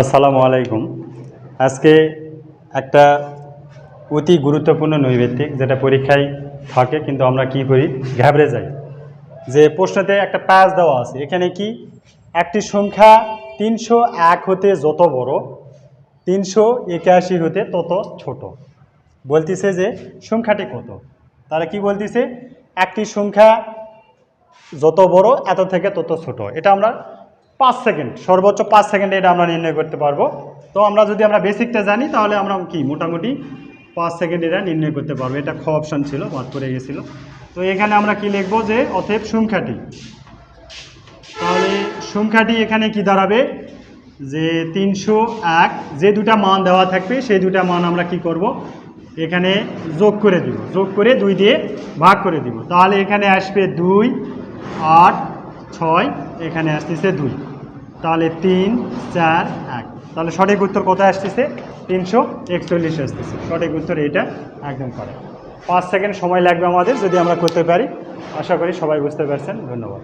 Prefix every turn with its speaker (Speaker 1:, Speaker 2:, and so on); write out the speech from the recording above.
Speaker 1: আসসালামু আলাইকুম। আজকে একটা অতি গুরুত্বপূর্ণ নৈবেত্তিক যেটা পরীক্ষায় থাকে, কিন্তু আমরা কি করি? ঘাবড়ে যাই। যে প্রশ্নতে একটা প্যাচ দেওয়া আছে, এখানে কি? একটি সংখ্যা তিনশো এক হতে যত বড়, তিনশো একাশি হতে তত ছোট। বলতেছে যে সংখ্যাটি কত? তাহলে কি বলতেছে? একটি সংখ্যা যত বড়, এত থেকে তত ছোট। এটা আমরা পাঁচ সেকেন্ড, সর্বোচ্চ পাঁচ সেকেন্ডে এটা আমরা নির্ণয় করতে পারব। তো আমরা যদি আমরা বেসিকটা জানি, তাহলে আমরা কি মোটামুটি পাঁচ সেকেন্ড এটা নির্ণয় করতে পারব। এটা খ অপশান ছিল, বাদ পড়ে গেছিল। তো এখানে আমরা কি লিখব যে, অতএব সংখ্যাটি। তাহলে সংখ্যাটি এখানে কি দাঁড়াবে? যে তিনশো এক, যে দুটা মান দেওয়া থাকবে, সেই দুটা মান আমরা কি করব? এখানে যোগ করে দিব। যোগ করে দুই দিয়ে ভাগ করে দিব। তাহলে এখানে আসবে দুই, আট, ছয়, এখানে আসতেছে দুই। তাহলে তিন, চার, এক। তাহলে সঠিক উত্তর কোথায় আসতেছে? তিনশো একচল্লিশ আসতেছে। সঠিক উত্তর এটা একদম করে পাঁচ সেকেন্ড সময় লাগবে আমাদের, যদি আমরা করতে পারি। আশা করি সবাই বুঝতে পারছেন। ধন্যবাদ।